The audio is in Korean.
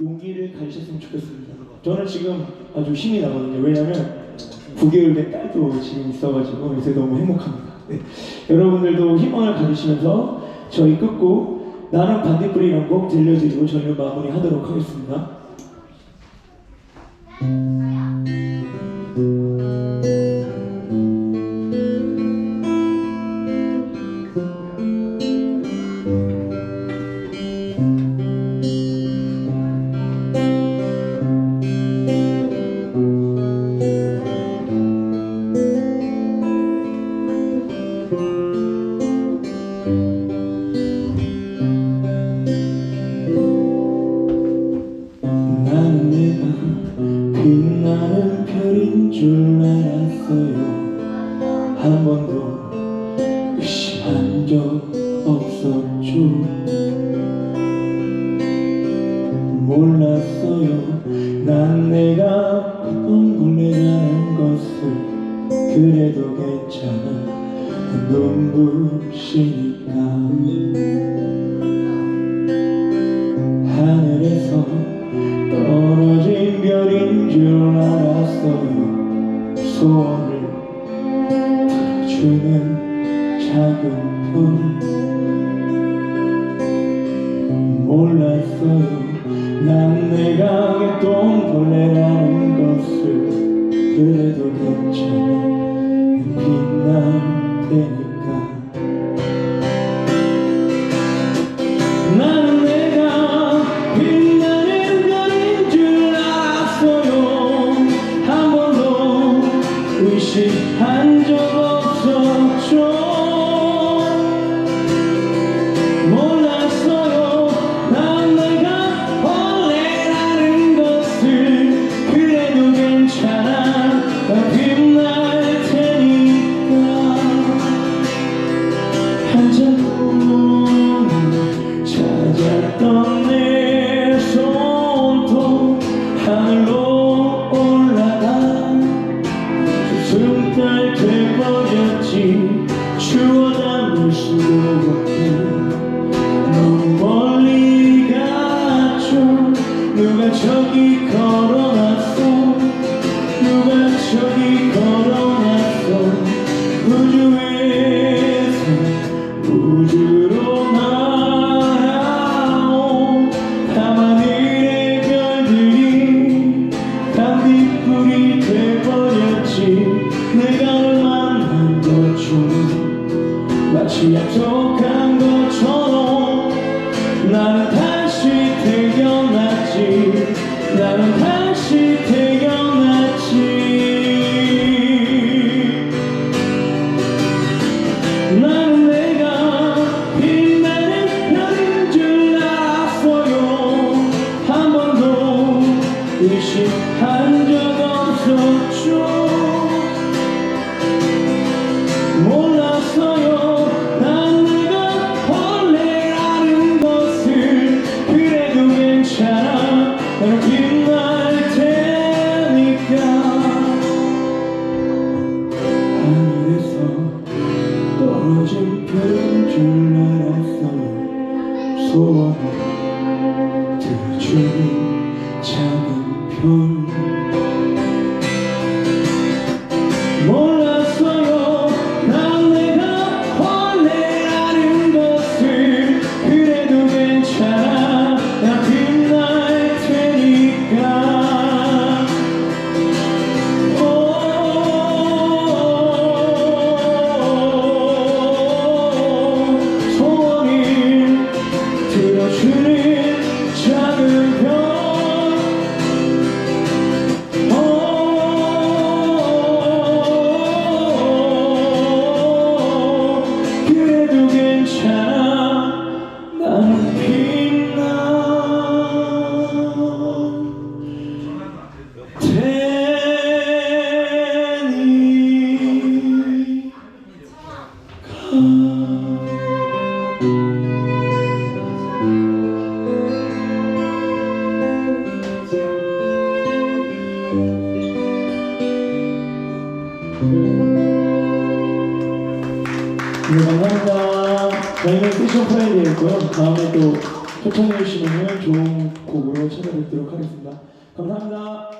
용기를 가지셨으면 좋겠습니다. 저는 지금 아주 힘이 나거든요. 왜냐하면 9개월 된 딸도 지금 있어가지고 요새 너무 행복합니다. 네. 여러분들도 희망을 가지시면서 저희 끝곡 나는 반딧불이라는 곡 들려드리고 저희는 마무리하도록 하겠습니다. 별인 줄 알았어요. 한 번도 의심한 적 없었죠. 몰랐어요. 난 내가 콧방울이라는 것을 그래도 괜찮아. 눈부시니까 난 내가 개똥벌레라는 것을 그래도 괜찮아. 빛날 테니까. 나는 내가 빛나는 별인 줄 알았어요. 한 번도 의심한 저기 걸어놨어. 우주에서 우주로 날아온 밤하늘의 별들이 단빛불이 돼버렸지. 내가 널 만난 것처럼 마치 약속한 것처럼 나는 다시 태어났 의심한 적 없었죠. 몰랐어요. 난 내가 벌레라는 것을 그래도 괜찮아. 난 빛날 테니까. 하늘에서 떨어진 별인 줄 알았어요. 소원을 들어주는 작 은 네, 감사합니다. 저희는 패션 프라이데이였고요. 다음에 또 초청해 주시면 좋은 곡으로 찾아뵙도록 하겠습니다. 감사합니다.